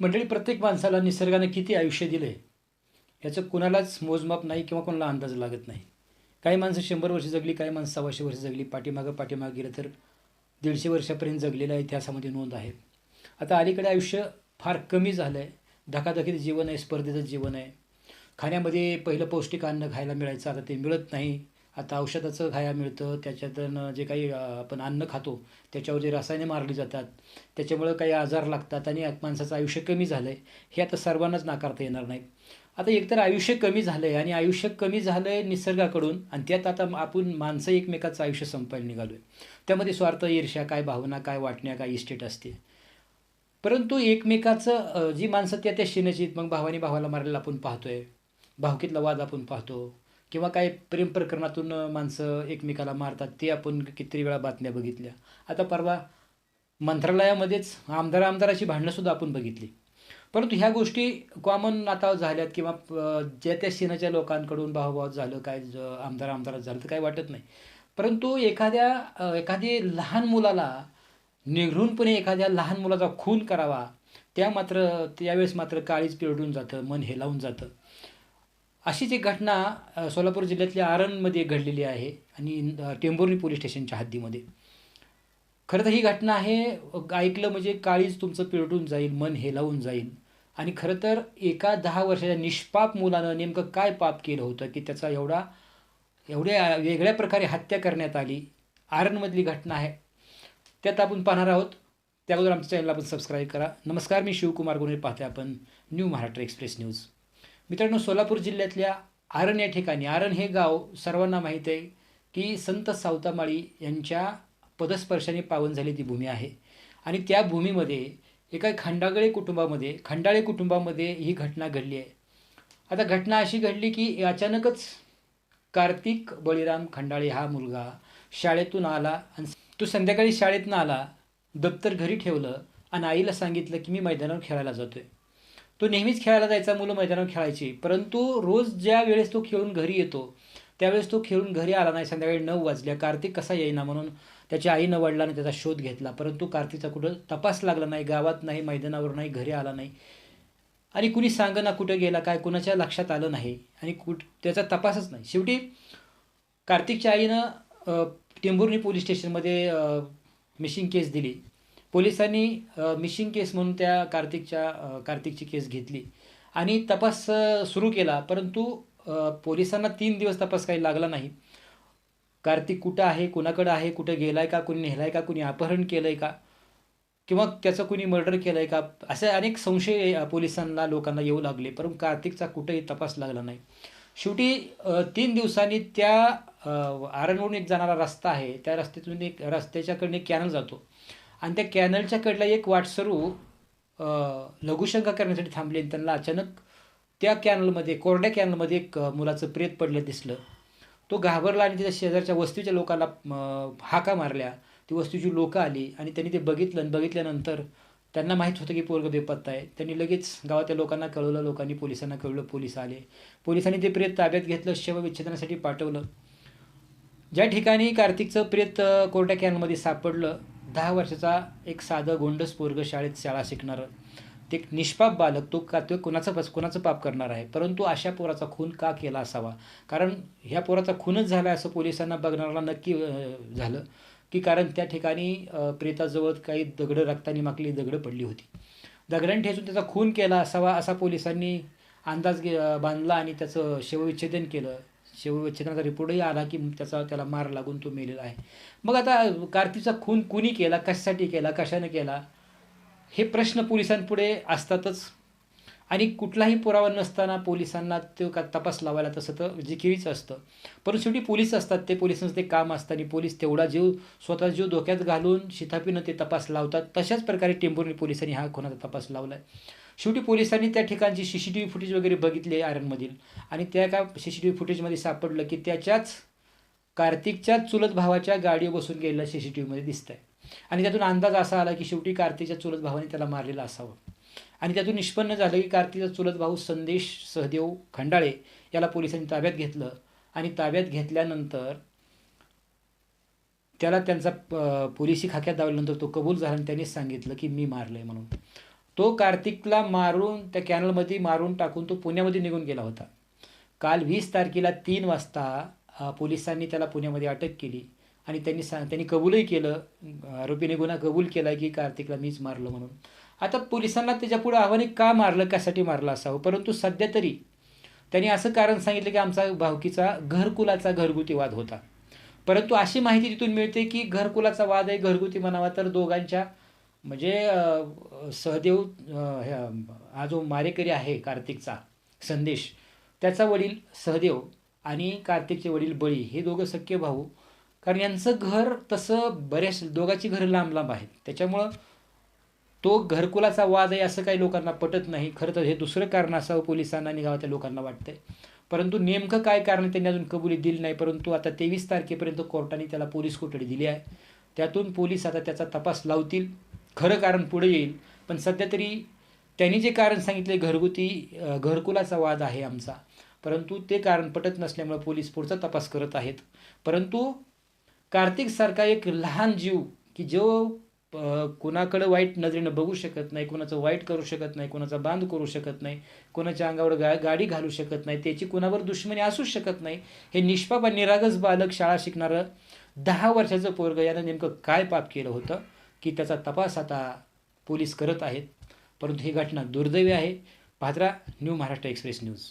मंडळी प्रत्येक माणसाला निसर्गाने किती आयुष्य दिलं आहे याचं कुणालाच मोजमाप नाही किंवा कोणाला अंदाज लागत नाही. काही माणसं शंभर वर्ष जगली काही माणसं सव्वाशे वर्ष जगली पाठीमागं पाठीमागं गेलं तर दीडशे वर्षापर्यंत जगलेल्या इतिहासामध्ये नोंद आहे. आता अलीकडे आयुष्य फार कमी झालं आहे धकाधकीचं जीवन आहे स्पर्धेचं जीवन आहे. खाण्यामध्ये पहिलं पौष्टिक अन्न खायला मिळायचं आता ते मिळत नाही. आता औषधाचं घाया मिळतं त्याच्यातून जे काही आपण अन्न खातो त्याच्यावर जे रसायने मारली जातात त्याच्यामुळं काही आजार लागतात आणि माणसाचं आयुष्य कमी झालं आहे हे आता सर्वांनाच नाकारता येणार नाही. आता एकतर आयुष्य कमी झालं आहे आणि आयुष्य कमी झालं आहे निसर्गाकडून आणि त्यात आता आपण माणसं एकमेकाचं आयुष्य संपायला निघालो आहे त्यामध्ये स्वार्थ ईर्ष्या काय भावना काय वाटण्या काय इस्टेट असते. परंतु एकमेकाचं जी माणसं त्या त्या शिण्याची मग भावानी भावाला मारायला आपण पाहतोय भावकीतला वाद आपण पाहतो किंवा काही प्रेम प्रकरणातून माणसं एकमेकाला मारतात ते आपण कितीतरी वेळा बातम्या बघितल्या. आता परवा मंत्रालयामध्येच आमदार आमदाराची भांडणंसुद्धा आपण बघितली. परंतु ह्या गोष्टी कॉमन आता झाल्यात किंवा ज्या त्या सेनाच्या लोकांकडून भावभाव झालं काय ज- आमदार आमदारात झालं तर काही वाटत नाही. परंतु एखाद्या एखादी लहान मुलाला निघूनपणे एखाद्या लहान मुलाचा खून करावा त्या मात्र त्यावेळेस मात्र काळीच पिरडून जातं मन हेलावून जातं. अशीच एक घटना सोलापूर जिल्ह्यातल्या आरणमध्ये घडलेली आहे आणि टेंभुर्णी पोलीस स्टेशनच्या हद्दीमध्ये. खरं तर ही घटना आहे ऐकलं म्हणजे काळीच तुमचं पिळटून जाईल मन हेलावून जाईल. आणि खरं तर एका दहा वर्षाच्या निष्पाप मुलानं नेमकं काय पाप केलं होतं की त्याचा एवढा एवढ्या वेगळ्या प्रकारे हत्या करण्यात आली. आरणमधली घटना आहे. त्यात आपण पाहणार आहोत. त्याबद्दल आमच्या चॅनलला आपण सबस्क्राईब करा. नमस्कार मी शिवकुमार गुन्हे पाहते आपण. न्यू महाराष्ट्र एक्सप्रेस न्यूज मित्रांनो सोलापूर जिल्ह्यातल्या आरण या ठिकाणी आरण हे गाव सर्वांना माहीत आहे की संत सावतामाळी यांच्या पदस्पर्शाने पावन झाली ती भूमी आहे. आणि त्या भूमीमध्ये एका खंडागळे कुटुंबामध्ये खंडाळे कुटुंबामध्ये ही घटना घडली आहे. आता घटना अशी घडली की अचानकच कार्तिक बळीराम खंडाळे हा मुलगा शाळेतून आला आणि तो संध्याकाळी शाळेतनं आला दप्तर घरी ठेवलं आणि आईला सांगितलं की मी मैदानावर खेळायला जातो आहे तो नेहमीच खेळायला जायचा मुलं मैदानावर खेळायची. परंतु रोज ज्या वेळेस तो खेळून घरी येतो त्यावेळेस तो खेळून घरी आला नाही. संध्याकाळी नऊ वाजल्या कार्तिक कसा येईना म्हणून त्याच्या आईनं वडिलांनी त्याचा शोध घेतला. परंतु कार्तिकचा कुठं तपास लागला नाही. गावात नाही मैदानावर नाही घरी आला नाही. आणि कुणी सांगना कुठं गेला काय कुणाच्या लक्षात आलं नाही. आणि कुठ त्याचा तपासच नाही. शेवटी कार्तिकच्या आईनं टेंभुर्णी पोलीस स्टेशनमध्ये मिशिंग केस दिली. पोलिसांनी मिशिंग केस म्हणून त्या कार्तिकच्या कार्तिकची केस घेतली. आणि तपास सुरू केला परंतु पोलिसांना तीन दिवस तपास काही लागला नाही. कार्तिक कुठं आहे कुणाकडं आहे कुठं गेला आहे का कुणी नेलाय का कुणी अपहरण केलं आहे का किंवा त्याचं कुणी मर्डर केलं आहे का असे अनेक संशय पोलिसांना लोकांना येऊ लागले परंतु कार्तिकचा कुठेही तपास लागला नाही. शेवटी तीन दिवसांनी त्या अ, आरणवरून एक जाणारा रस्ता आहे त्या रस्त्यातून एक रस्त्याच्याकडनं एक कॅनल जातो. आणि त्या कॅनलच्या कडला एक वाटसरू लघुशंका करण्यासाठी थांबले आणि त्यांना अचानक त्या कॅनलमध्ये कोरड्या कॅनलमध्ये एक मुलाचं प्रेत पडलं दिसलं. तो घाबरला आणि त्याच्या शेजारच्या वस्तीच्या लोकांना हाका मारल्या. ती वस्तूची लोकं आली आणि त्यांनी ते बघितलं आणि बघितल्यानंतर त्यांना माहीत होतं की पोरगं बेपत्ता आहे. त्यांनी लगेच गावातल्या लोकांना कळवलं लोकांनी पोलिसांना कळवलं पोलीस आले. पोलिसांनी ते प्रेत ताब्यात घेतलं शवविच्छेदनासाठी पाठवलं. ज्या ठिकाणी कार्तिकचं प्रेत अ, कोरड्या कॅनमध्ये सापडलं दहा वर्षाचा एक साधं गोंडस पोरग शाळेत शाळा शिकणारं. ते एक निष्पाप बालक तो का तो कुणाचं पस कोणाचं पाप करणार आहे? परंतु अशा पोराचा खून का केला असावा? कारण ह्या पोराचा खूनच झाला असं पोलिसांना बघणाऱ्याला नक्की झालं की कारण त्या ठिकाणी प्रेताजवळ काही दगडं रक्तानी माकली दगडं पडली होती. दगडांनी ठेचून त्याचा खून केला असावा असा पोलिसांनी अंदाज घे बांधला आणि त्याचं शवविच्छेदन केलं. शवविच्छेदनाचा रिपोर्टही आला की त्याचा त्याला मार लागून तो मेलेला आहे. मग आता कार्तिकचा खून कुणी केला? कशासाठी केला? कशाने केला? हे प्रश्न पोलिसांपुढे असतातच. आणि कुठलाही पुरावा नसताना पोलिसांना तो का तपास लावायला तसं तर जिकिरीच असतं. परंतु शेवटी पोलीस असतात. ते पोलिसांचं ते काम असतं आणि पोलीस तेवढा जीव स्वतः जीव धोक्यात घालून शितापीनं ते तपास लावतात. तशाच प्रकारे टेंभुर्णी पोलिसांनी हा खुनाचा तपास लावला आहे शेवटी पोलिसांनी त्या ठिकाणची C C T V footage वगैरे बघितले आरनमधील आणि त्या का सी सी टी व्ही फुटेजमध्ये सापडलं की त्याच्याच कार्तिकच्या चुलत भावाच्या गाडीवर बसून गेलेलं सी सी टी व्हीमध्ये दिसत आहे आणि त्यातून अंदाज असा आला की शेवटी कार्तिकच्या चुलत भावाने त्याला मारलेलं असावं. आणि त्यातून निष्पन्न झालं की कार्तिकचा चुलत भाऊ संदेश सहदेव खंडाळे याला पोलिसांनी ताब्यात घेतलं. आणि ताब्यात घेतल्यानंतर त्याला त्यांचा पोलिसी खाक्यात दावल्यानंतर तो कबूल झाला आणि त्यांनी सांगितलं की मी मारलं आहे म्हणून. तो कार्तिकला मारून त्या कॅनलमध्ये मारून टाकून तो पुण्यामध्ये निघून गेला होता. काल वीस तारखेला तीन वाजता पोलिसांनी त्याला पुण्यामध्ये अटक केली आणि त्यांनी सांग त्यांनी कबूलही केलं. आरोपीने गुन्हा कबूल केला की कार्तिकला मीच मारलं म्हणून. आता पोलिसांना त्याच्यापुढे आव्हाने का मारलं कशासाठी मारलं असावं? परंतु सध्या तरी त्यांनी असं कारण सांगितलं की आमचा भावकीचा घरकुलाचा घरगुती वाद होता. परंतु अशी माहिती तिथून मिळते की घरकुलाचा वाद आहे घरगुती म्हणावा तर दोघांच्या म्हणजे सहदेव ह्या- हा जो मारेकरी आहे कार्तिकचा संदेश त्याचा वडील सहदेव आणि कार्तिकचे वडील बळी हे दोघं सख्य भाऊ. कारण यांचं घर तसं बऱ्याच दोघांची घरं लांब लांब आहेत. त्याच्यामुळं तो घरकुलाचा वाद आहे असं काही लोकांना पटत नाही. खरं तर हे दुसरं कारण असावं पोलिसांना आणि गावातल्या लोकांना वाटतंय. परंतु नेमकं काय कारण त्यांनी अजून कबुली दिली नाही. परंतु आता तेवीस तारखेपर्यंत कोर्टाने त्याला पोलीस कोठडी दिली आहे. त्यातून पोलीस आता त्याचा तपास लावतील. खरं कारण पुढे येईल. पण सध्या तरी त्यांनी जे कारण सांगितले घरगुती घरकुलाचा वाद आहे आमचा. परंतु ते कारण पटत नसल्यामुळे पोलीस पुढचा तपास करत आहेत. परंतु कार्तिकसारखा एक लहान जीव की जो कोणाकडं कुणाकडं वाईट नजरेनं बघू शकत नाही कुणाचं वाईट करू शकत नाही कुणाचा बांध करू शकत नाही कुणाच्या अंगावर गा गाडी घालू शकत नाही त्याची कुणावर दुश्मनी असूच शकत नाही हे निष्पाप आणि निरागस बालक शाळा शिकणारं दहा वर्षाचं पोरग यानं नेमकं काय पाप केलं होतं? की त्याचा तपास आता पोलीस करत आहेत. परंतु ही घटना दुर्दैवी आहे. पात्रा न्यू महाराष्ट्र एक्सप्रेस न्यूज.